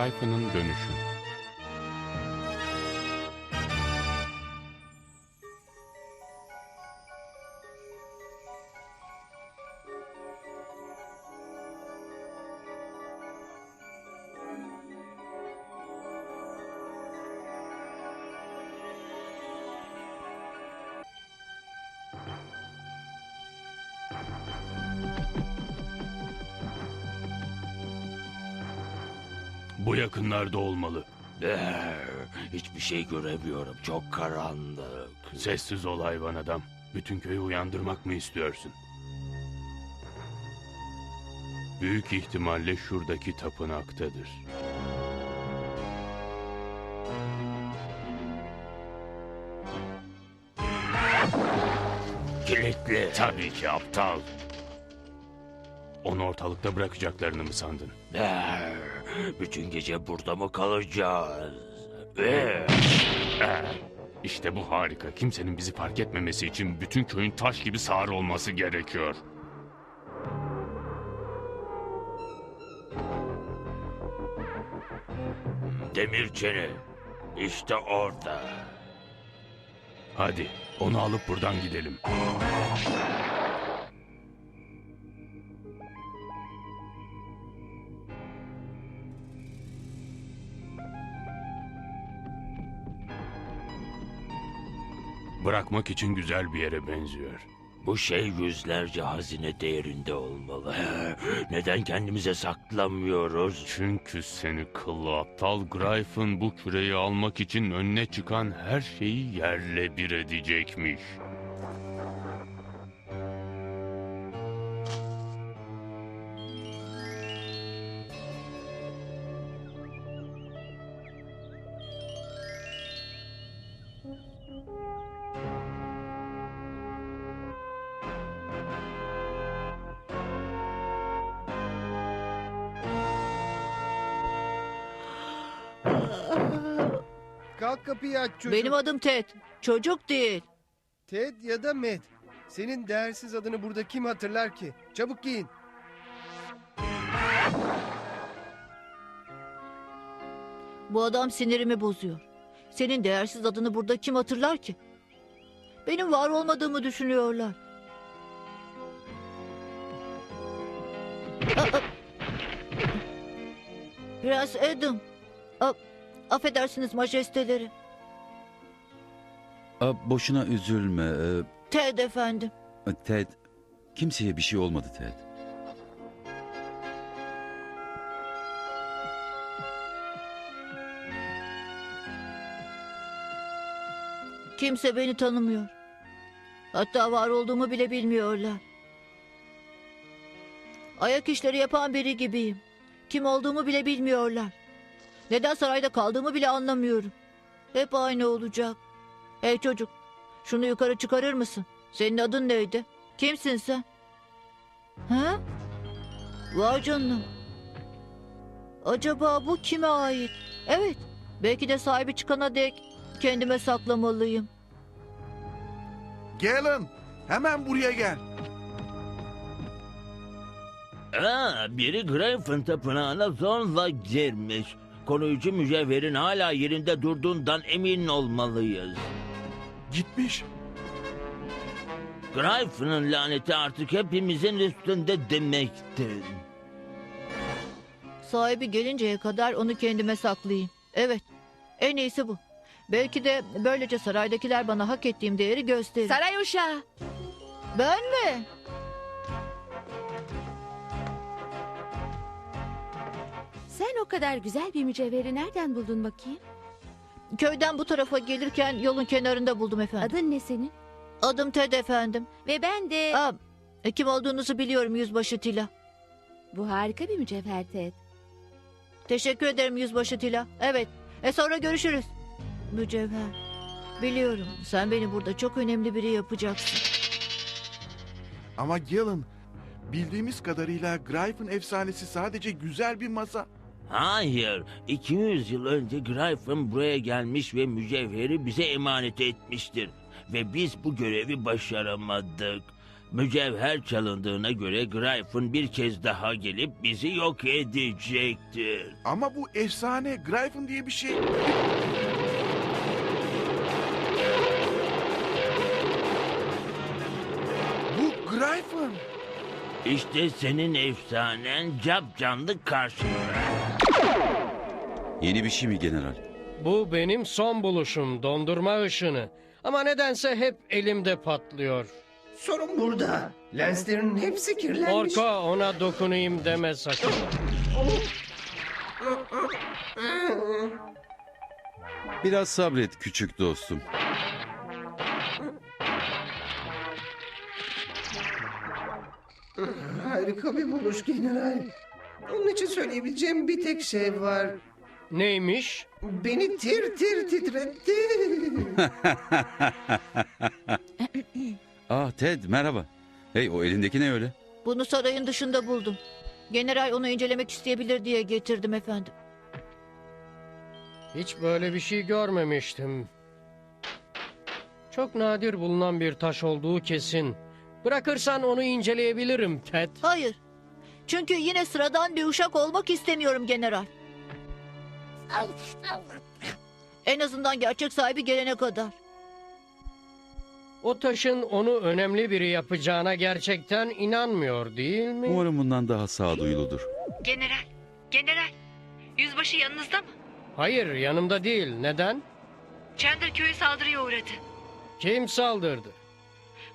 Gryphon'un dönüşü. Bu yakınlarda olmalı. Ee, hiçbir şey göremiyorum. Çok karanlık. Sessiz ol hayvan adam. Bütün köyü uyandırmak mı istiyorsun? Büyük ihtimalle şuradaki tapınaktadır. Kilitli. Tabii ki aptal. Onu ortalıkta bırakacaklarını mı sandın? Ee, bütün gece burada mı kalacağız? Ee, İşte bu harika. Kimsenin bizi fark etmemesi için bütün köyün taş gibi sağır olması gerekiyor. demir çene. İşte orada. Hadi onu alıp buradan gidelim. Bırakmak için güzel bir yere benziyor. Bu şey yüzlerce hazine değerinde olmalı. Neden kendimize saklamıyoruz? Çünkü seni kıllı aptal Gryphon bu küreyi almak için önüne çıkan her şeyi yerle bir edecekmiş. Kalk kapıyı aç çocuk. Benim adım Ted. Çocuk değil. Ted ya da Matt. Senin değersiz adını burada kim hatırlar ki? Çabuk giyin. Bu adam sinirimi bozuyor. Senin değersiz adını burada kim hatırlar ki? Benim var olmadığımı düşünüyorlar. Prens Adam. Aa, affedersiniz majesteleri. Aa, boşuna üzülme. Ee, Ted efendim. Ted, kimseye bir şey olmadı Ted. Kimse beni tanımıyor. Hatta var olduğumu bile bilmiyorlar. Ayak işleri yapan biri gibiyim. Kim olduğumu bile bilmiyorlar. Neden sarayda kaldığımı bile anlamıyorum. Hep aynı olacak. Hey çocuk, şunu yukarı çıkarır mısın? Senin adın neydi? Kimsin sen? Ha? Vay canına. Acaba bu kime ait? Evet, belki de sahibi çıkana dek kendime saklamalıyım. Galen hemen buraya gel. Aa, biri Gryphon tapınağına zorla girmiş. Koruyucu mücevherin hala yerinde durduğundan emin olmalıyız. Gitmiş. Gryphon'un laneti artık hepimizin üstünde demektir. Sahibi gelinceye kadar onu kendime saklayayım. Evet, en iyisi bu. Belki de böylece saraydakiler bana hak ettiğim değeri gösterir. Saray uşağı. ben mi? Sen o kadar güzel bir mücevheri nereden buldun bakayım? Köyden bu tarafa gelirken yolun kenarında buldum efendim. Adın ne senin? Adım Ted efendim. Ve ben de... Aa, e, kim olduğunuzu biliyorum Yüzbaşı Tila. Bu harika bir mücevher Ted. Teşekkür ederim Yüzbaşı Tila. Evet, e sonra görüşürüz. Mücevher. Biliyorum, sen beni burada çok önemli biri yapacaksın. Ama Galen, bildiğimiz kadarıyla Gryphon efsanesi sadece güzel bir masa. Hayır, 200 yıl önce Gryphon buraya gelmiş ve mücevheri bize emanet etmiştir. Ve biz bu görevi başaramadık. Mücevher çalındığına göre Gryphon bir kez daha gelip bizi yok edecektir. Ama bu efsane Gryphon diye bir şey. Bu Gryphon. İşte senin efsanen cap canlı karşında. Yeni bir şey mi general? Bu benim son buluşum dondurma ışını. Ama nedense hep elimde patlıyor. Sorun burada. Lenslerin hepsi kirlenmiş. Orko ona dokunayım deme sakın. Biraz sabret küçük dostum. Harika bir buluş general. Onun için söyleyebileceğim bir tek şey var. Neymiş? Beni tir tir titretti. Ah Ted merhaba. Hey o elindeki ne öyle? Bunu sarayın dışında buldum. General onu incelemek isteyebilir diye getirdim efendim. Hiç böyle bir şey görmemiştim. Çok nadir bulunan bir taş olduğu kesin. Bırakırsan onu inceleyebilirim Ted. Hayır. Çünkü yine sıradan bir uşak olmak istemiyorum general. En azından gerçek sahibi gelene kadar. O taşın onu önemli biri yapacağına gerçekten inanmıyor değil mi? Umarım bundan daha sağduyuludur. General, general. Yüzbaşı yanınızda mı? Hayır yanımda değil. Neden? Chandler köyü saldırıya uğradı. Kim saldırdı?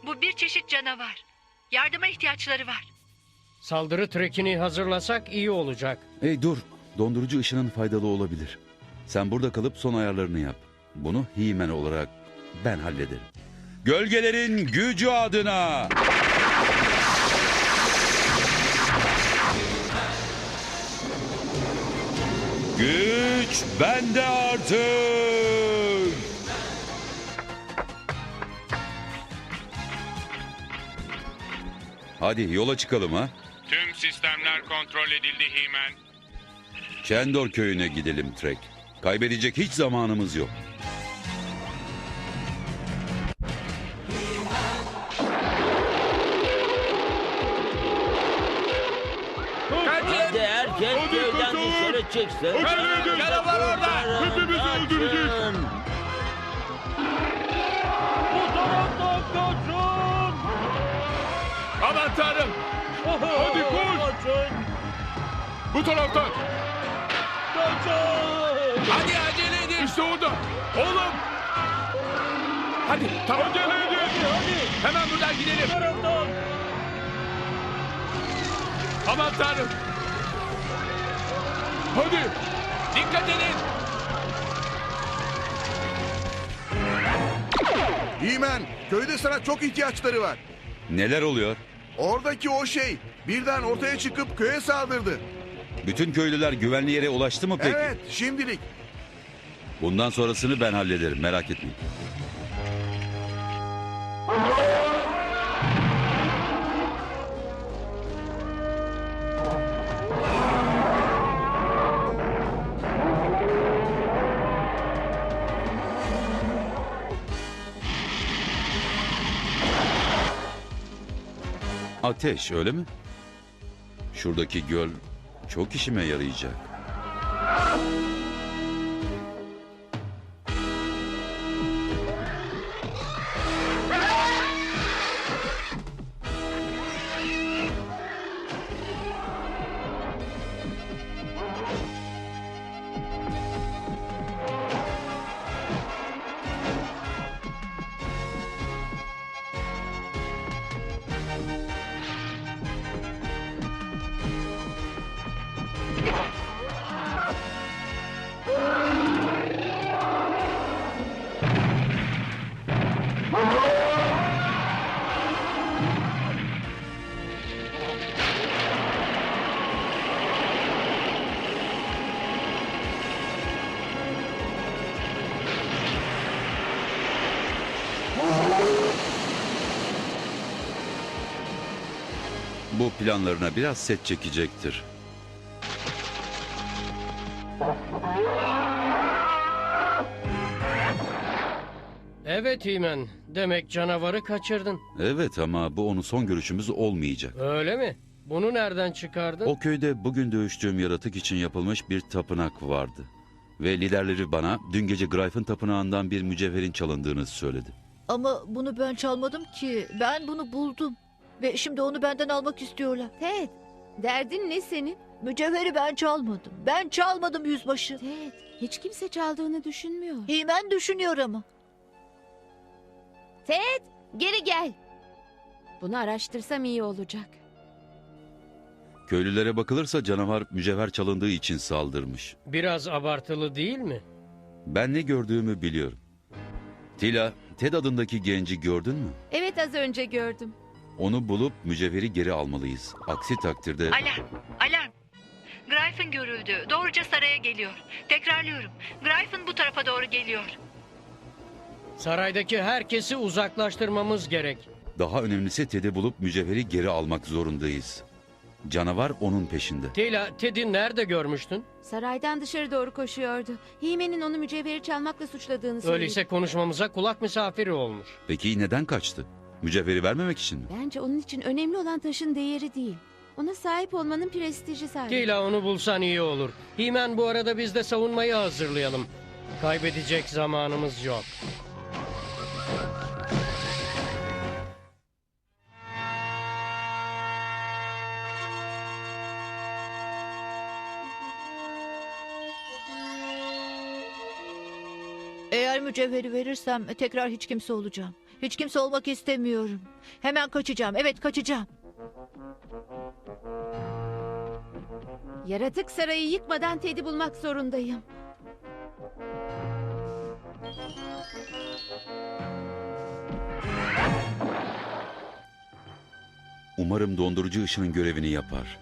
Bu bir çeşit canavar. Yardıma ihtiyaçları var. Saldırı trekini hazırlasak iyi olacak. Hey dur. Dondurucu ışının faydalı olabilir. Sen burada kalıp son ayarlarını yap. Bunu He-Man olarak ben hallederim. Gölgelerin gücü adına. Güç bende artık. Hadi yola çıkalım ha. Tüm sistemler kontrol edildi Himen. Kendor köyüne gidelim Trek. Kaybedecek hiç zamanımız yok. Hadi herkes köyden dışarı çıksın. Canavar orada. Hepimizi öldürecek. Aman tanrım. Hadi koş. Bu taraftan. Hadi acele edin. İşte orada. Oğlum. Hadi tamam. Acele edin. Hadi. Hemen buradan gidelim. Aman tanrım. Hadi. Dikkat edin. He-Man, köyde sana çok ihtiyaçları var. Neler oluyor? Oradaki o şey birden ortaya çıkıp köye saldırdı. Bütün köylüler güvenli yere ulaştı mı peki? Evet, şimdilik. Bundan sonrasını ben hallederim merak etmeyin. Ateş öyle mi? Şuradaki göl çok işime yarayacak. Planlarına biraz set çekecektir. Evet Himen. Demek canavarı kaçırdın. Evet ama bu onun son görüşümüz olmayacak. Öyle mi? Bunu nereden çıkardın? O köyde bugün dövüştüğüm yaratık için yapılmış bir tapınak vardı. Ve liderleri bana dün gece Gryphon tapınağından bir mücevherin çalındığını söyledi. Ama bunu ben çalmadım ki. Ben bunu buldum. Ve şimdi onu benden almak istiyorlar. Ted, derdin ne senin? Mücevheri ben çalmadım. Ben çalmadım yüzbaşı. Ted, hiç kimse çaldığını düşünmüyor. Himen düşünüyor ama. Ted, geri gel. Bunu araştırsam iyi olacak. Köylülere bakılırsa canavar mücevher çalındığı için saldırmış. Biraz abartılı değil mi? Ben ne gördüğümü biliyorum. Tila, Ted adındaki genci gördün mü? Evet az önce gördüm. Onu bulup mücevheri geri almalıyız. Aksi takdirde... Alarm, alarm. Gryphon görüldü. Doğruca saraya geliyor. Tekrarlıyorum. Gryphon bu tarafa doğru geliyor. Saraydaki herkesi uzaklaştırmamız gerek. Daha önemlisi Ted'i bulup mücevheri geri almak zorundayız. Canavar onun peşinde. Tila, Ted'i nerede görmüştün? Saraydan dışarı doğru koşuyordu. Hime'nin onu mücevheri çalmakla suçladığını söyledi. Öyleyse konuşmamıza kulak misafiri olmuş. Peki neden kaçtı? Mücevheri vermemek için mi? Bence onun için önemli olan taşın değeri değil. Ona sahip olmanın prestiji sadece. Tila onu bulsan iyi olur. Himen bu arada biz de savunmayı hazırlayalım. Kaybedecek zamanımız yok. Eğer mücevheri verirsem tekrar hiç kimse olacağım. Hiç kimse olmak istemiyorum. Hemen kaçacağım. Evet kaçacağım. Yaratık sarayı yıkmadan Ted'i bulmak zorundayım. Umarım dondurucu ışının görevini yapar.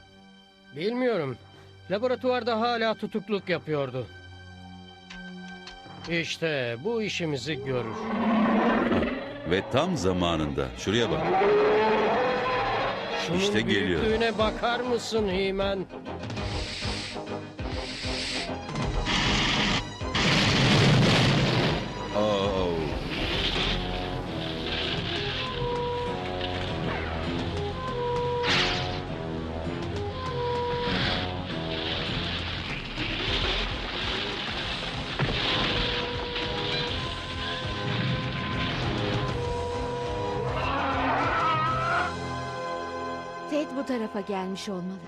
Bilmiyorum. Laboratuvarda hala tutukluk yapıyordu. İşte bu işimizi görür. Ve tam zamanında. Şuraya bak. Şunun İşte geliyor. büyüklüğüne bakar mısın Himen? Ted bu tarafa gelmiş olmalı.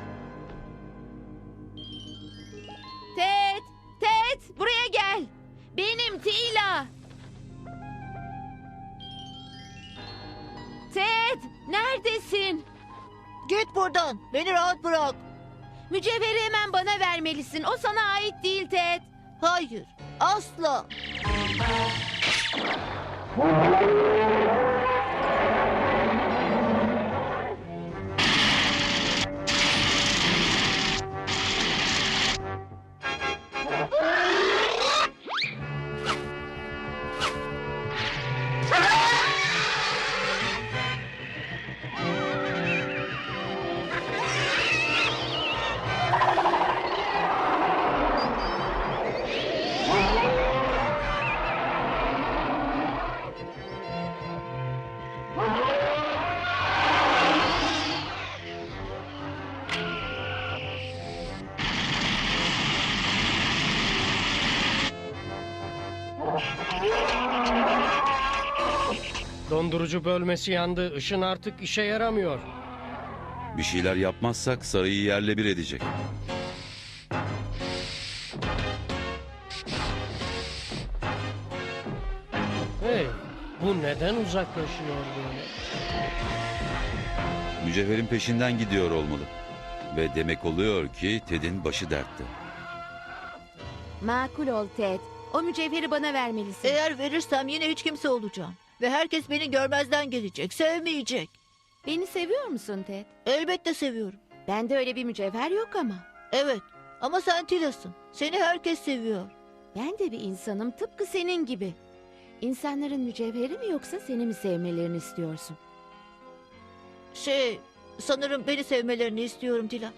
Ted! Ted! Buraya gel! Benim Tila! Ted! Neredesin? Git buradan. Beni rahat bırak. Mücevheri hemen bana vermelisin. O sana ait değil Ted. Hayır. Asla. Dondurucu bölmesi yandı. Işın artık işe yaramıyor. Bir şeyler yapmazsak sarayı yerle bir edecek. Hey, bu neden uzaklaşıyor böyle? Mücevherin peşinden gidiyor olmalı. Ve demek oluyor ki Ted'in başı dertte. Makul ol Ted. O mücevheri bana vermelisin. Eğer verirsem yine hiç kimse olacağım. Ve herkes beni görmezden gelecek. Sevmeyecek. Beni seviyor musun Ted? Elbette seviyorum. Bende öyle bir mücevher yok ama. Evet. Ama sen Tila'sın. Seni herkes seviyor. Ben de bir insanım tıpkı senin gibi. İnsanların mücevheri mi yoksa seni mi sevmelerini istiyorsun? Şey, Sanırım beni sevmelerini istiyorum Tila.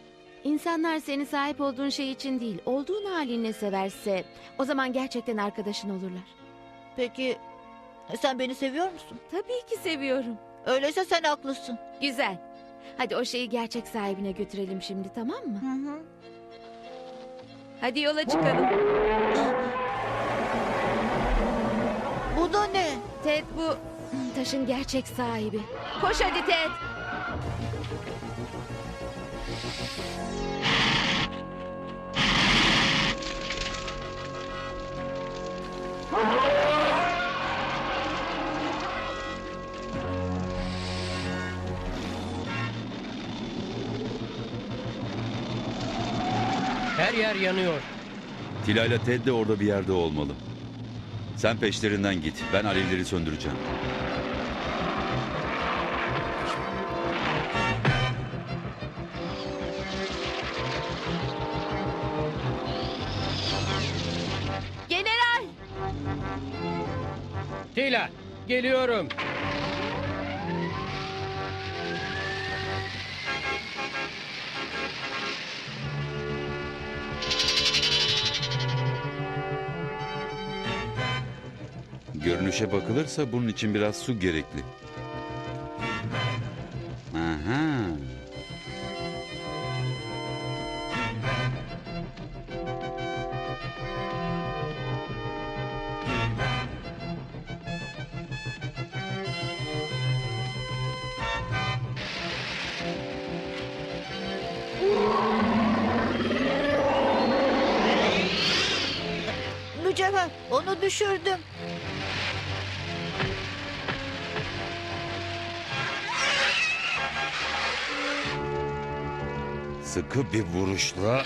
İnsanlar seni sahip olduğun şey için değil, olduğun halinle severse o zaman gerçekten arkadaşın olurlar. Peki sen beni seviyor musun? Tabii ki seviyorum. Öyleyse sen haklısın. Güzel. Hadi o şeyi gerçek sahibine götürelim şimdi tamam mı? Hı hı. Hadi yola çıkalım. Bu da ne? Ted bu taşın gerçek sahibi. Koş hadi Ted. Yer yanıyor. Tila ile Ted de orada bir yerde olmalı. Sen peşlerinden git. Ben alevleri söndüreceğim. General! Tila, geliyorum. Görünüşe bakılırsa bunun için biraz su gerekli. Sıkı bir vuruşla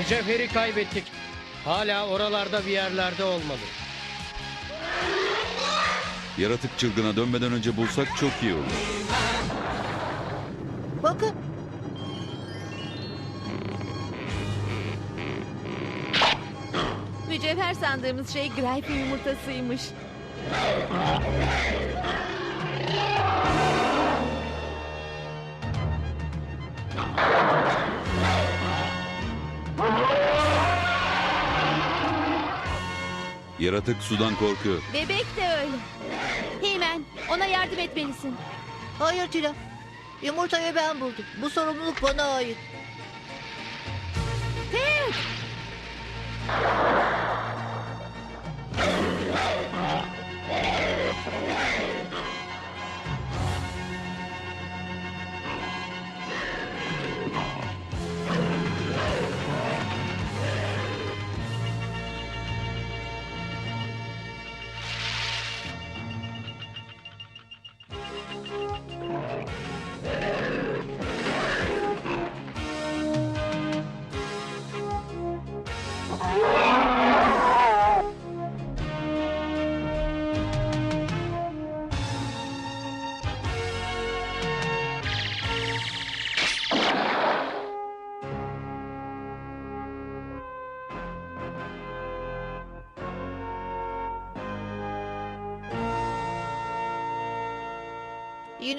mücevheri kaybettik. Hala oralarda bir yerlerde olmalı. yaratık çılgına dönmeden önce bulsak çok iyi olur. Bakın Mücevher sandığımız şey Gryphon yumurtasıymış. Yaratık sudan korkuyor. Bebek de öyle. Hemen ona yardım etmelisin. hayır Tila. Yumurtayı ben buldum. Bu sorumluluk bana ait. Ted!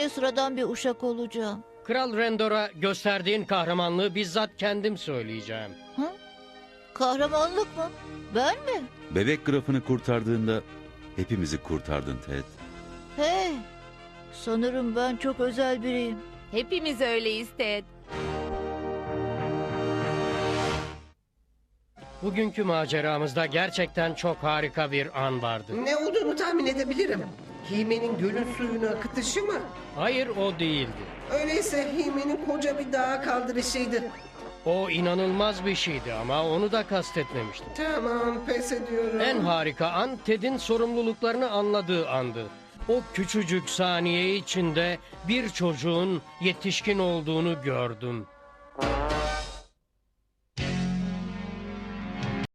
Yine sıradan bir uşak olacağım. Kral Rendor'a gösterdiğin kahramanlığı bizzat kendim söyleyeceğim. Kahramanlık mı? Ben mi? Bebek grafını kurtardığında hepimizi kurtardın Ted. Hey. Sanırım ben çok özel biriyim. Hepimiz öyleyiz Ted. Bugünkü maceramızda gerçekten çok harika bir an vardı. Ne olduğunu tahmin edebilirim. Hime'nin gölün suyunu akıtışı mı? Hayır o değildi. Öyleyse Hime'nin koca bir dağa kaldırışıydı. O inanılmaz bir şeydi ama onu da kastetmemiştim. Tamam pes ediyorum. En harika an Ted'in sorumluluklarını anladığı andı. O küçücük saniye içinde bir çocuğun yetişkin olduğunu gördüm.